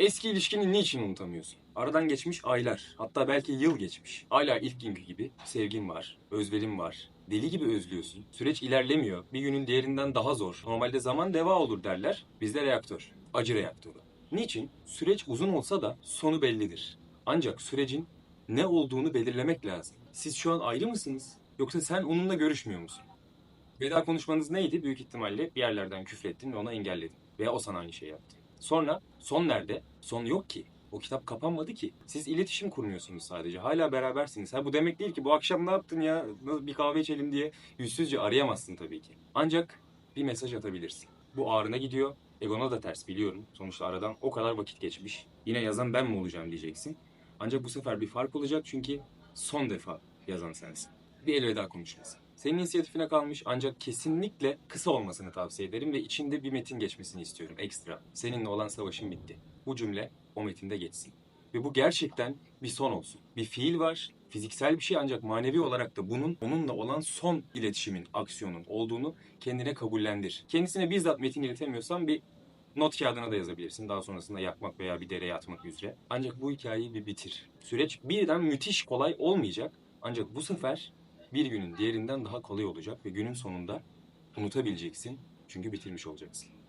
Eski ilişkini niçin unutamıyorsun? Aradan geçmiş aylar, hatta belki yıl geçmiş. Hala ilk günkü gibi sevgin var, özverin var. Deli gibi özlüyorsun. Süreç ilerlemiyor. Bir günün diğerinden daha zor. Normalde zaman deva olur derler. Bizde reaktör. Acı reaktörü. Niçin? Süreç uzun olsa da sonu bellidir. Ancak sürecin ne olduğunu belirlemek lazım. Siz şu an ayrı mısınız? Yoksa sen onunla görüşmüyor musun? Veda konuşmanız neydi? Büyük ihtimalle bir yerlerden küfrettin ve ona engelledin. Veya o sana aynı şey yaptı. Sonra son nerede? Son yok ki. O kitap kapanmadı ki. Siz iletişim kurmuyorsunuz sadece. Hala berabersiniz. Ha bu demek değil ki bu akşam ne yaptın ya? Bir kahve içelim diye yüzsüzce arayamazsın tabii ki. Ancak bir mesaj atabilirsin. Bu ağrına gidiyor. Egona da ters biliyorum. Sonuçta aradan o kadar vakit geçmiş. Yine yazan ben mi olacağım diyeceksin. Ancak bu sefer bir fark olacak çünkü son defa yazan sensin. Bir elveda konuşması. Senin inisiyatifine kalmış ancak kesinlikle kısa olmasını tavsiye ederim ve içinde bir metin geçmesini istiyorum ekstra. Seninle olan savaşım bitti. Bu cümle o metinde geçsin. Ve bu gerçekten bir son olsun. Bir fiil var, fiziksel bir şey ancak manevi olarak da bunun onunla olan son iletişimin, aksiyonun olduğunu kendine kabullendir. Kendisine bizzat metin iletemiyorsan bir not kağıdına da yazabilirsin. Daha sonrasında yakmak veya bir dereye atmak üzere. Ancak bu hikayeyi bir bitir. Süreç birden müthiş kolay olmayacak. Ancak bu sefer bir günün diğerinden daha kolay olacak ve günün sonunda unutabileceksin. Çünkü bitirmiş olacaksın.